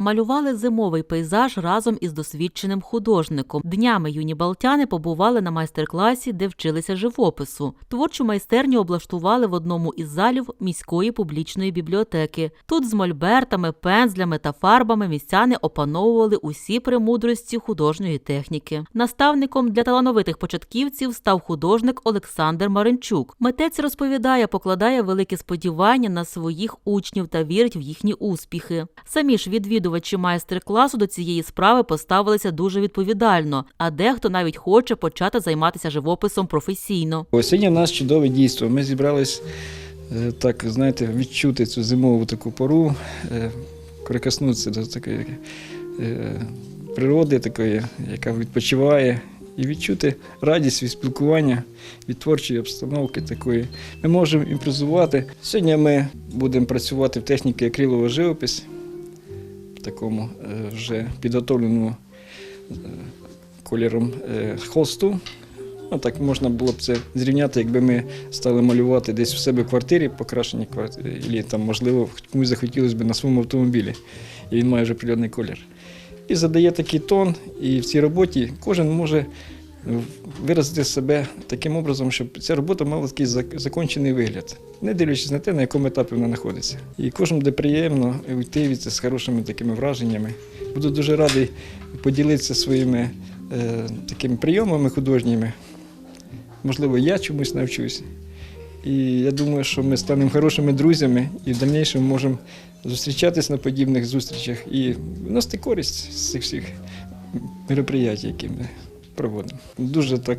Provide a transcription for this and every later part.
Малювали зимовий пейзаж разом із досвідченим художником. Днями юні балтяни побували на майстер-класі, де вчилися живопису. Творчу майстерню облаштували в одному із залів міської публічної бібліотеки. Тут з мольбертами, пензлями та фарбами містяни опановували усі премудрості художньої техніки. Наставником для талановитих початківців став художник Олександр Маринчук. Митець розповідає, покладає великі сподівання на своїх учнів та вірить в їхні успіхи. Самі ж відвідувачі майстер-класу до цієї справи поставилися дуже відповідально, а дехто навіть хоче почати займатися живописом професійно. Сьогодні в нас чудове дійство. Ми зібрались е, так, знаєте, відчути цю зимову таку пору, е, прикоснутися до такої е, природи, такої, яка відпочиває, і відчути радість від спілкування, від творчої обстановки такої. Ми можемо імпровізувати. Сьогодні ми будемо працювати в техніці акрилова живопись, такому е, вже підготовленому е, кольором е, холсту. Ну, так можна було б це зрівняти, якби ми стали малювати десь у себе в квартирі, покрашені квартири, і там, можливо, комусь захотілося б на своєму автомобілі, і він має вже природний колір. І задає такий тон, і в цій роботі кожен може виразити себе таким образом, щоб ця робота мала такий зак- закончений вигляд, не дивлячись на те, на якому етапі вона знаходиться. І кожному буде приємно уйти від це з хорошими такими враженнями. Буду дуже радий поділитися своїми е, такими прийомами художніми. Можливо, я чомусь навчусь. І я думаю, що ми станемо хорошими друзями і в дальнішому можемо зустрічатись на подібних зустрічах і вносити користь з цих всіх мероприятій, які ми проводимо. Дуже так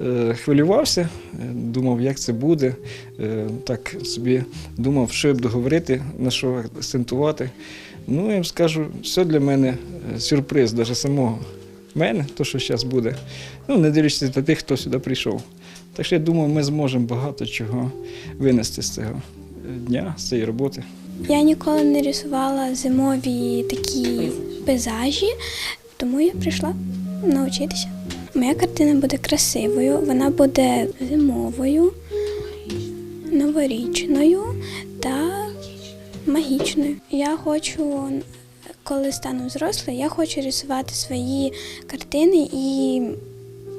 е, хвилювався, е, думав, як це буде. Е, так собі думав, що я буду говорити, на що акцентувати. Ну, я вам скажу, все для мене сюрприз, навіть самого мене, то, що зараз буде. Ну, не дивлячись на тих, хто сюди прийшов. Так що я думаю, ми зможемо багато чого винести з цього дня, з цієї роботи. Я ніколи не рисувала зимові такі пейзажі, тому я прийшла навчитися. Моя картина буде красивою, вона буде зимовою, новорічною та магічною. Я хочу, коли стану взрослою, я хочу рисувати свої картини і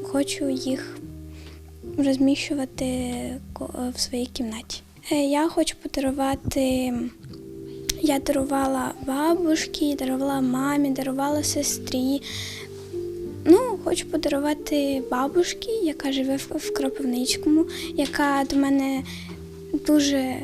хочу їх розміщувати в своїй кімнаті. Е, Я хочу подарувати. Я дарувала бабушці, дарувала мамі, дарувала сестрі. Хочу подарувати бабушці, яка живе в, Кропивницькому, яка до мене дуже,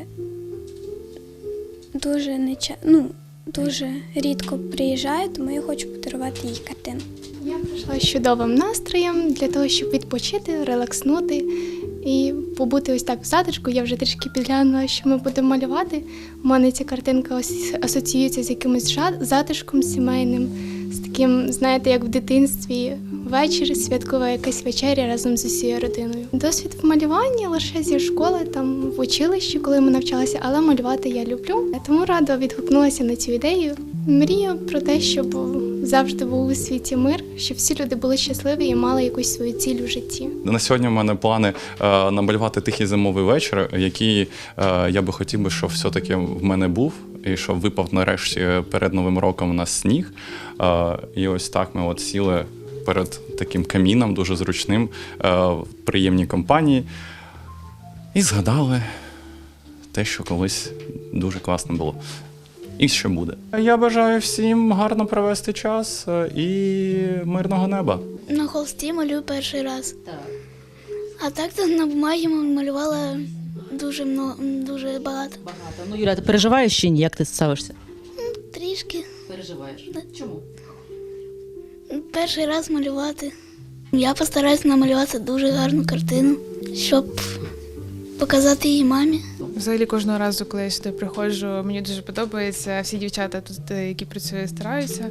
дуже не ну, дуже рідко приїжджає, тому я хочу подарувати їй картину. Я прийшла з чудовим настроєм для того, щоб відпочити, релакснути і побути ось так в затишку. Я вже трішки підглянула, що ми будемо малювати. У мене ця картинка ось асоціюється з якимось затишком сімейним, таким, знаєте, як в дитинстві. Вечір, святкова якась вечеря разом з усією родиною. Досвід в малюванні лише зі школи, там в училищі, коли ми навчалися, але малювати я люблю. Тому радо відгукнулася на цю ідею. Мрію про те, щоб завжди був у світі мир, щоб всі люди були щасливі і мали якусь свою ціль в житті. На сьогодні в мене плани е, намалювати тихий зимовий вечір, який е, я би хотів би, щоб все-таки в мене був, і щоб випав нарешті перед Новим роком у нас сніг. І ось так ми от сіли перед таким каміном, дуже зручним, е, в приємній компанії, і згадали те, що колись дуже класно було. І що буде. Я бажаю всім гарно провести час е, і мирного неба. На холсті малюю перший раз. А так то на бумагі малювала дуже много, дуже багато. Багато. Ну, Юля, ти переживаєш чи ні? Як ти ставишся? Трішки. Переживаєш. Чому? Перший раз малювати. Я постараюся намалювати дуже гарну картину, щоб показати її мамі. Взагалі кожного разу, коли я сюди приходжу, мені дуже подобається. Всі дівчата тут, е, які працюють, стараються.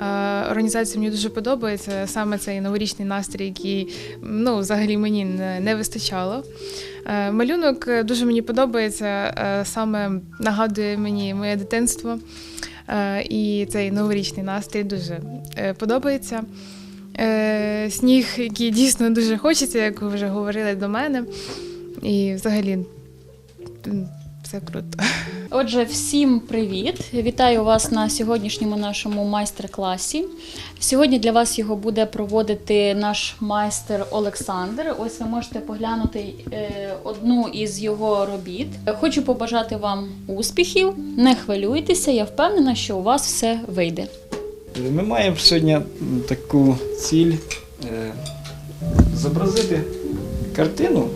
Е, Організація мені дуже подобається. Саме цей новорічний настрій, який ну, взагалі мені не, вистачало. Е, Малюнок дуже мені подобається, саме нагадує мені моє дитинство. І цей новорічний настрій дуже подобається. Сніг, який дійсно дуже хочеться, як ви вже говорили до мене. І взагалі все круто. Отже, всім привіт! Вітаю вас на сьогоднішньому нашому майстер-класі. Сьогодні для вас його буде проводити наш майстер Олександр. Ось ви можете поглянути е, одну із його робіт. Хочу побажати вам успіхів. Не хвилюйтеся, я впевнена, що у вас все вийде. Ми маємо сьогодні таку ціль е, зобразити картину.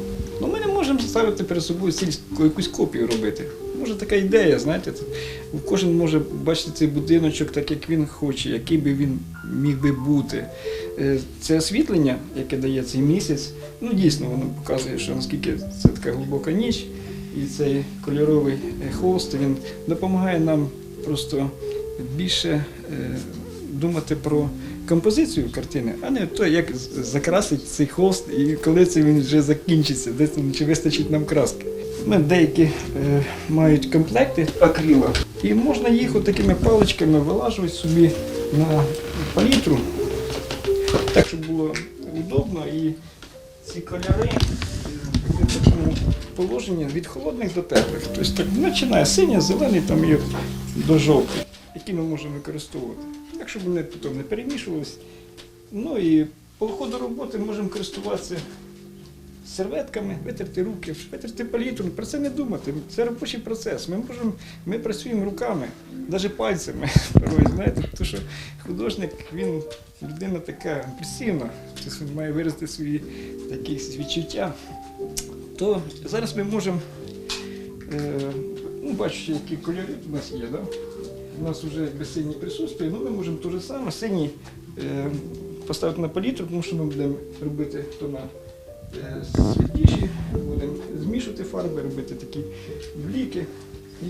Можемо ставити перед собою ціль якусь копію робити. Може така ідея, знаєте, кожен може бачити цей будиночок так, як він хоче, який би він міг би бути. Е, Це освітлення, яке дає цей місяць, ну дійсно воно показує, що наскільки це така глибока ніч, і цей кольоровий е, холст він допомагає нам просто більше е, думати про композицію картини, а не то, як з- закрасить цей холст і коли це він вже закінчиться, де там чи вистачить нам краски. Ми деякі е, мають комплекти акрила, і можна їх такими паличками вилажувати собі на палітру, так, щоб було удобно і ці кольори в такому положенні від холодних до теплих. Тобто так починає синє, зелений там і до жовтих, які ми можемо використовувати. Так, щоб вони потім не перемішувалися. Ну і по ходу роботи можемо користуватися серветками, витерти руки, витерти палітру, про це не думати. Це робочий процес. Ми можемо, ми працюємо руками, навіть пальцями. знаєте, тому що художник, він людина така імпульсивна, він має виразити свої якісь відчуття. То зараз ми можемо, е, ну, бачите, які кольори у нас є, да? У нас вже якби синій присутствує, ну ми можемо те ж саме синій е, поставити на палітру, тому що ми будемо робити тона е, світліші, будемо змішувати фарби, робити такі бліки. І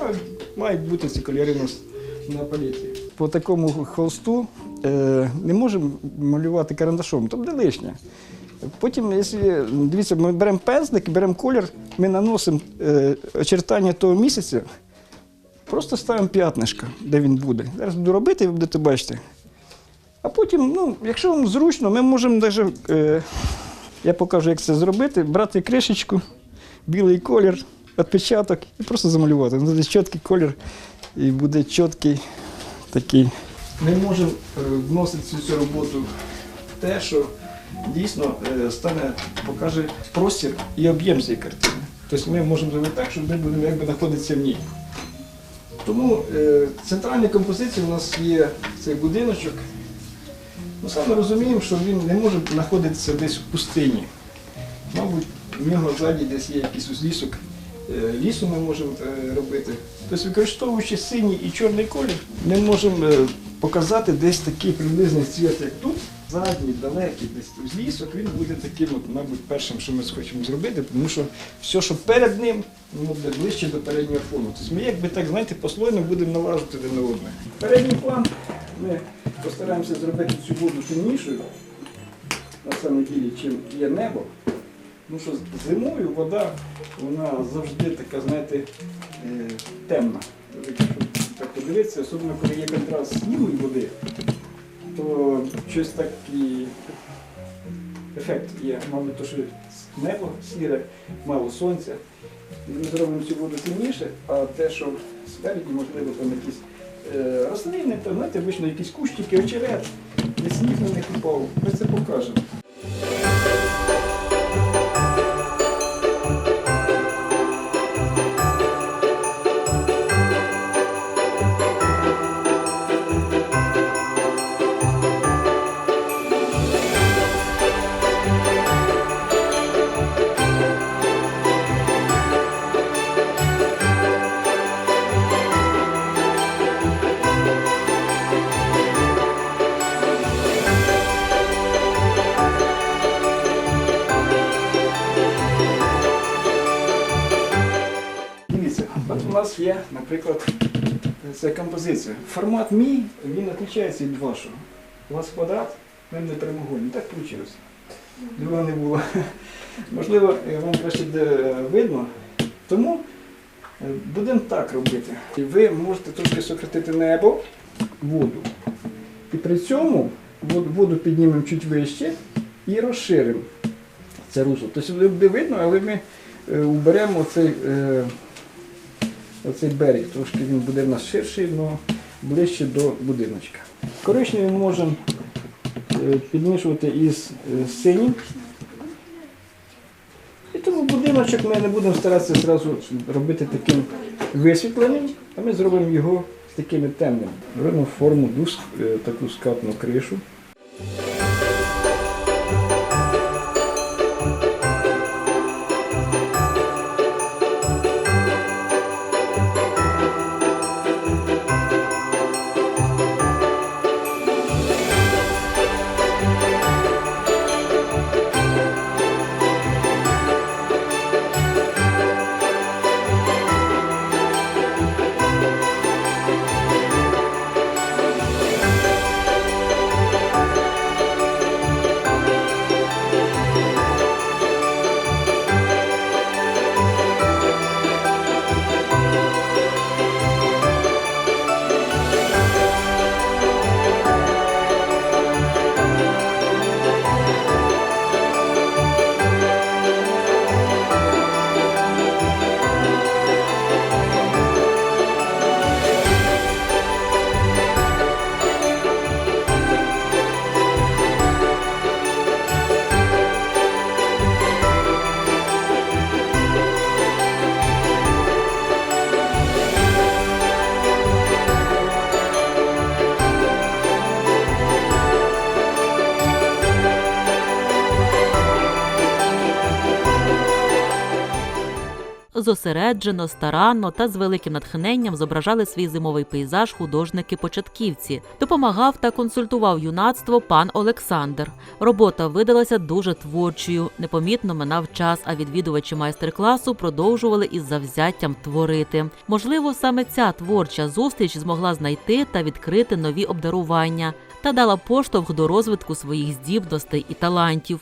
мають, мають бути кольори у нас на палітрі. По такому холсту е, не можемо малювати карандашом, там де лишнє. Потім, якщо дивіться, ми беремо пензлик, беремо колір, ми наносимо е, очертання того місяця, просто ставимо п'ятнишко, де він буде. Зараз буду робити, і ви будете бачити. А потім, ну, якщо вам зручно, ми можемо навіть, е, я покажу, як це зробити, брати кришечку, білий колір, відпечаток і просто замалювати. Ну, Буде чіткий колір і буде чіткий такий. Ми можемо е, вносити цю всю роботу те, що дійсно е, стане, покаже простір і об'єм цієї картини. Тобто ми можемо зробити так, щоб ми будемо якби знаходитися в ній. Тому е, центральна композиція у нас є цей будиночок. Ми саме розуміємо, що він не може знаходитися десь в пустині. Мабуть, в нього ззаді десь є якийсь узлісок. Е, Лісу ми можемо е, робити. Тобто, використовуючи синій і чорний колір, ми можемо е, показати десь такий приблизний цвіт, як тут. Задній, далекий, десь узлісок, він буде таким, от, мабуть, першим, що ми хочемо зробити, тому що все, що перед ним, буде ближче до переднього фону. Тобто ми якби так, знаєте, послойно будемо налажувати один на одне. Передній план ми постараємося зробити цю воду темнішою, на самом ділі, чим є небо. Тому що зимою вода, вона завжди така, знаєте, е, темна. Так подивитися, особливо коли є контраст снігу і води, то щось такий ефект є. Мабуть, то, що небо сіре, мало сонця. Ми зробимо цю воду темніше, а те, що спереді, можливо, там якісь е, рослини, то знаєте, вийшло якісь кущики, очерет, де сніг на них упав. Ми це покажемо. Наприклад, ця композиція. Формат мій, він відрізняється від вашого. У вас квадрат, в мене прямоугольний. Так вийшло. Другого не було. Можливо, вам краще е, видно. Тому е, будемо так робити. Ви можете трошки сократити небо, воду. І при цьому воду піднімемо чуть вище і розширимо це русло. Тобто буде видно, але ми е, уберемо оцей, е, оцей берег. Трошки він буде в нас ширший, але ближче до будиночка. Коричневий ми можемо е, підмішувати із е, синім. І тому будиночок ми не будемо старатися одразу робити таким висвітленим, а ми зробимо його з такими темними. Робимо форму е, таку скатну кришу. Зосереджено, старанно та з великим натхненням зображали свій зимовий пейзаж художники-початківці. Допомагав та консультував юнацтво пан Олександр. Робота видалася дуже творчою. Непомітно минав час, а відвідувачі майстер-класу продовжували із завзяттям творити. Можливо, саме ця творча зустріч змогла знайти та відкрити нові обдарування та дала поштовх до розвитку своїх здібностей і талантів.